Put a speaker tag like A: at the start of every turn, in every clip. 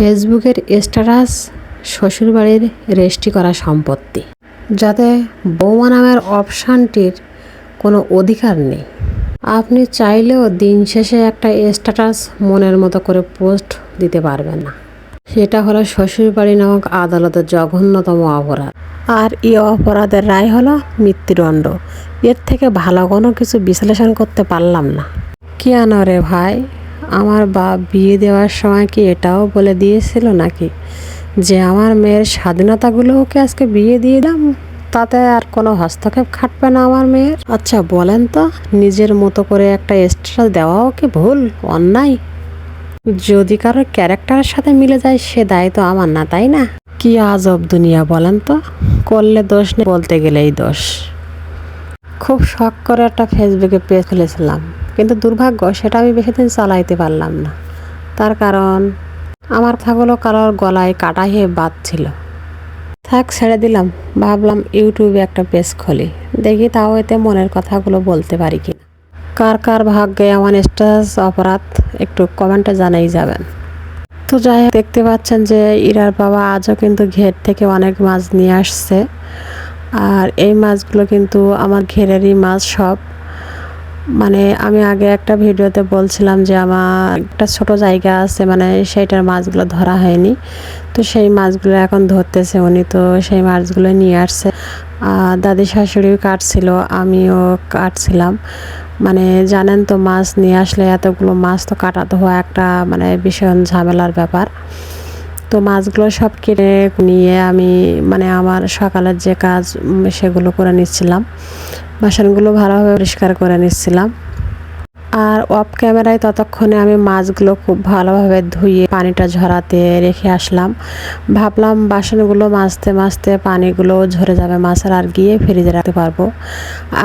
A: ফেসবুকের স্ট্যাটাস শ্বশুরবাড়ির রেজিস্ট্রি করা সম্পত্তি, যাতে বৌমা নামের অপশানটির কোনো অধিকার নেই। আপনি চাইলেও দিন শেষে একটা স্ট্যাটাস মনের মতো করে পোস্ট দিতে পারবেন না। সেটা হলো শ্বশুরবাড়ি নামক আদালতের জঘন্যতম অপরাধ। আর এই অপরাধের রায় হলো মৃত্যুদণ্ড। এর থেকে ভালো কোনো কিছু বিশ্লেষণ করতে পারলাম না। কেন রে ভাই? আমার বাপ বিয়ে দেওয়ার সময় কি এটাও বলে দিয়েছিল নাকি? যে আমার মেয়ের স্বাধীনতাগুলো ওকে আজকে বিয়ে দিয়ে দাম, তাতে আর কোনো হস্তক্ষেপ খাটবে না আমার মেয়ের। আচ্ছা বলেন তো, নিজের মতো করে একটা স্ট্যাটাস দেওয়াও কি ভুল, অন্যায়? যদি কারোর ক্যারেক্টারের সাথে মিলে যায়, সে দায় তো আমার না, তাই না? কি আজব দুনিয়া, বলেন তো। করলে দোষ নেই, বলতে গেলেই দোষ। খুব শখ করে একটা ফেসবুকে পেজ খুলেছিলাম। কিন্তু দুর্ভাগ্য, সেটা আমি বেশি দিন চালাইতে পারলাম না। তার কারণ, আমার কথাগুলো কারোর গলায় কাটা হয়ে বাঁধছিল থাক, ছেড়ে দিলাম। ভাবলাম ইউটিউবে একটা পেজ খুলি। দেখি তাও এতে মনের কথাগুলো বলতে পারি কি কার কার ভাগ্যে এমন স্ট্যাটাস অপরাধ, একটু কমেন্টে জানাই যাবেন। তো যাই দেখতে পাচ্ছেন যে ইরার বাবা আজও কিন্তু ঘের থেকে অনেক মাছ নিয়ে আসছে। আর এই মাছগুলো কিন্তু আমার ঘেরেরই মাছ সব। মানে আমি আগে একটা ভিডিওতে বলছিলাম যে আমার একটা ছোট জায়গা আছে মানে সেইটার মাছগুলো ধরা হয়নি। তো সেই মাছগুলো এখন ধরতেছে উনি, তো সেই মাছগুলো নিয়ে আসছে। দাদি শাশুড়িও কাটছিল, আমিও কাটছিলাম। মানে জানেন তো, মাছ নিয়ে আসলে এতগুলো মাছ তো কাটাতে হওয়া একটা মানে ভীষণ ঝামেলার ব্যাপার। তো মাছগুলো সব কেটে নিয়ে আমি মানে আমার সকালের যে কাজ সেগুলো করে নিচ্ছিলাম। বাসনগুলো ভালোভাবে পরিষ্কার করে নিচ্ছিলাম। আর অফ ক্যামেরায় ততক্ষণে আমি মাছগুলো খুব ভালোভাবে ধুয়ে পানিটা ঝরাতে রেখে আসলাম। ভাবলাম বাসনগুলো মাজতে মাজতে পানিগুলো ঝরে যাবে মাছের আর গিয়ে ফ্রিজে রাখতে পারব।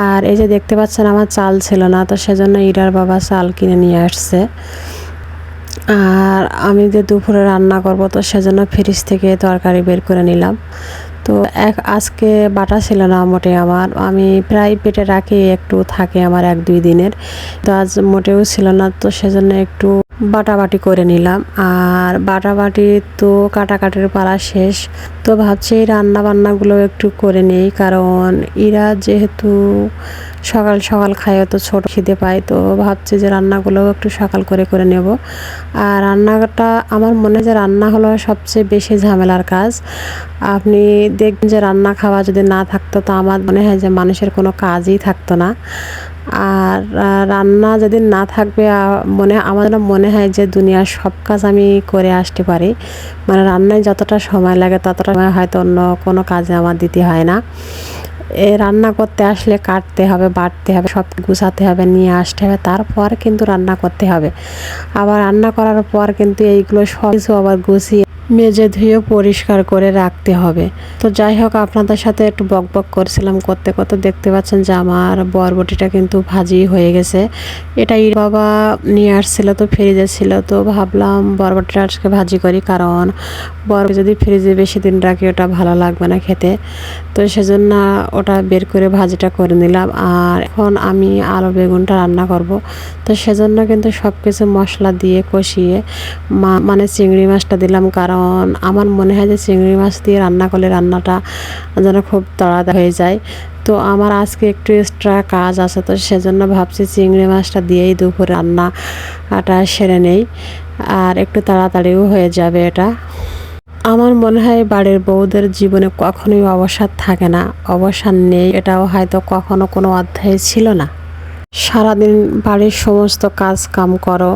A: আর এই যে দেখতে পাচ্ছেন আমার চাল ছিল না, তো সেজন্য ইরার বাবা চাল কিনে নিয়ে আসছে। আর আমি যে দুপুরে রান্না করব, তো সেজন্য ফ্রিজ থেকে তরকারি বের করে নিলাম। তো এক আজকে বাটা ছিল না মোটে আমার। আমি প্রায় পেটে রাখি, একটু থাকে আমার এক দুই দিনের। তো আজ মোটেও ছিল না, তো সেজন্য একটু বাটাবাটি করে নিলাম। আর বাটাবাটি তো কাটাকাটির পালা শেষ। তো ভাবছি রান্না বান্নাগুলো একটু করে নেই, কারণ এরা যেহেতু সকাল সকাল খায় তো ছোট খিদে পায়, তো ভাবছি যে রান্নাগুলো একটু সকাল করে করে নেব। আর রান্নাটা আমার মনে যে রান্না হলো সবচেয়ে বেশি ঝামেলার কাজ। আপনি দেখবেন যে রান্না খাওয়া যদি না থাকতো, তো আমার মনে হয় যে মানুষের কোনো কাজই থাকতো না। আর রান্না যদি না থাকবে মনে আমার মনে হয় যে দুনিয়ার সব কাজ আমি করে আসতে পারি। মানে রান্নায় যতটা সময় লাগে, ততটা সময় হয়তো অন্য কোনো কাজে আমার দিতে হয় না। এ রান্না করতে আসলে কাটতে হবে, বাটতে হবে, সব গুছাতে হবে, নিয়ে আসতে হবে, তারপর কিন্তু রান্না করতে হবে। আবার রান্না করার পর কিন্তু এইগুলো সব কিছু আবার গুছিয়ে মেজে ধুয়ে পরিষ্কার করে রাখতে হবে। তো যাই হোক আপনাদের সাথে একটু বক বক করছিলাম করতে করতে। দেখতে পাচ্ছেন যে আমার বরবটিটা কিন্তু ভাজি হয়ে গেছে। এটা ইর বাবা নিয়ে আসছিল, তো ফ্রিজে ছিল। তো ভাবলাম বরবটিটা আজকে ভাজি করি, কারণ বরবটি যদি ফ্রিজে বেশি দিন রাখি, ওটা ভালো লাগবে না খেতে। তো সেজন্য ওটা বের করে ভাজিটা করে নিলাম। আর এখন আমি আলু বেগুনটা রান্না করব। তো সেজন্য কিন্তু সব কিছু মশলা দিয়ে কষিয়ে মানে চিংড়ি মাছটা দিলাম, কারণ আমার মনে হয় যে চিংড়ি মাছ দিয়ে রান্না করলে রান্নাটা যেন খুব তাড়াতাড়ি হয়ে যায়। তো আমার আজকে একটু এক্সট্রা কাজ আছে, তো সেজন্য ভাবছি চিংড়ি মাছটা দিয়েই দুপুরে রান্নাটা সেরে নেই আর একটু তাড়াতাড়িও হয়ে যাবে এটা। আমার মনে হয় বাড়ির বউদের জীবনে কখনোই অবসাদ থাকে না অবসান নেই এটাও হয়তো কখনো কোনো অধ্যায়ে ছিল না। সারাদিন বাড়ির সমস্ত কাজ কাম করো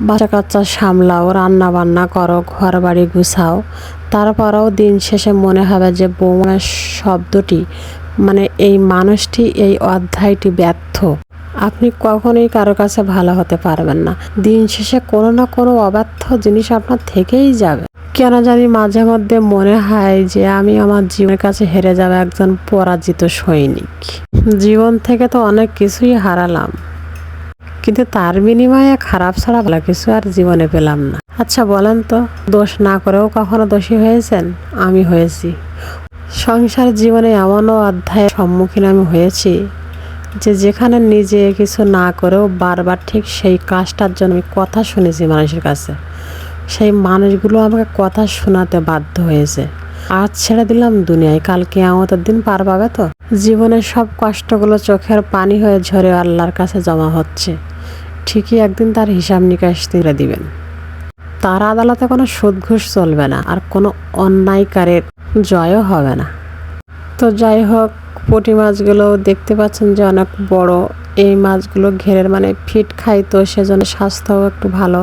A: বাচ্চা কাচ্চা সামলাও রান্না বান্না করো ঘর বাড়ি গুছাও। তারপরেও দিন শেষে মনে হবে যে বৌমার শব্দটি মানে এই মানুষটি, এই অধ্যায়টি ব্যর্থ। আপনি কখনোই কারও কাছে ভালো হতে পারবেন না। দিন শেষে কোনো না কোনো অব্যর্থ জিনিস আপনার থেকেই যাবে। কেন জানি মাঝে মধ্যে মনে হয় যে আমি আমার জীবনের কাছে হেরে যাব একজন পরাজিত সৈনিক। জীবন থেকে তো অনেক কিছুই হারালাম। কিন্তু তার বিনিময়ে খারাপ ছাড়া ভালো কিছু আর জীবনে পেলাম না। আচ্ছা বলেন তো, দোষ না করেও কখনো দোষী হয়েছেন? আমি হয়েছি। সংসার জীবনে এমনও অধ্যায়ের সম্মুখীন আমি হয়েছি যে যেখানে নিজে কিছু না করেও বারবার ঠিক সেই কাজটার জন্য আমি কথা শুনেছি মানুষের কাছে। সেই মানুষগুলো আমাকে কথা শোনাতে বাধ্য হয়েছে। আজ ছেড়ে দিলাম দুনিয়ায়, কালকে আমাদের দিন পার পাবে তো? জীবনের সব কষ্টগুলো চোখের পানি হয়ে ঝরে আল্লাহর কাছে জমা হচ্ছে। ঠিকই একদিন তার হিসাব নিকাশ তুলে দিবেন। তার আদালতে কোনো সুদ ঘুষ চলবে না, আর কোনো অন্যায়কারের জয়ও হবে না। তো যাই হোক, পুঁটি মাছগুলো দেখতে পাচ্ছেন যে অনেক বড়। এই মাছগুলো ঘেরের মানে ফিট খাই তো, সেজন্য স্বাস্থ্যও একটু ভালো।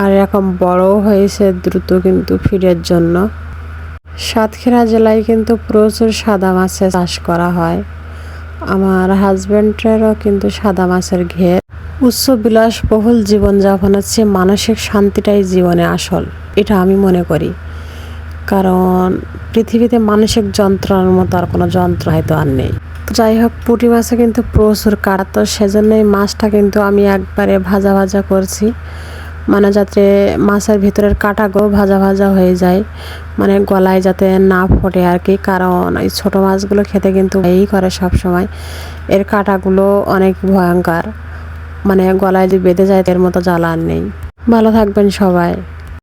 A: আর এরকম বড়ও হয়েছে দ্রুত কিন্তু ফিডের জন্য। সাতক্ষীরা জেলায় কিন্তু প্রচুর সাদা মাছের চাষ করা হয়। আমার হাজব্যান্ডেরও কিন্তু সাদা মাছের ঘের। উচ্চ বিলাসবহুল জীবনযাপনের চেয়ে মানসিক শান্তিটাই জীবনে আসল, এটা আমি মনে করি। কারণ পৃথিবীতে মানসিক যন্ত্রণার মতো আর কোনো যন্ত্র হয়তো আর নেই। যাই হোক, পুঁটি মাছে কিন্তু প্রচুর কাটা তো সেজন্যই মাছটা কিন্তু আমি একবারে ভাজা ভাজা করছি। মানে যাতে মাছের ভিতরের কাঁটাগুলো ভাজা ভাজা হয়ে যায়। মানে গলায় যাতে না ফোটে আর কি, কারণ এই ছোটো মাছগুলো খেতে কিন্তু এই করে সব সময় এর কাঁটাগুলো অনেক ভয়ঙ্কর। মানে গলায় যদি বেঁধে যায়, এর মতো জ্বালান নেই। ভালো থাকবেন সবাই।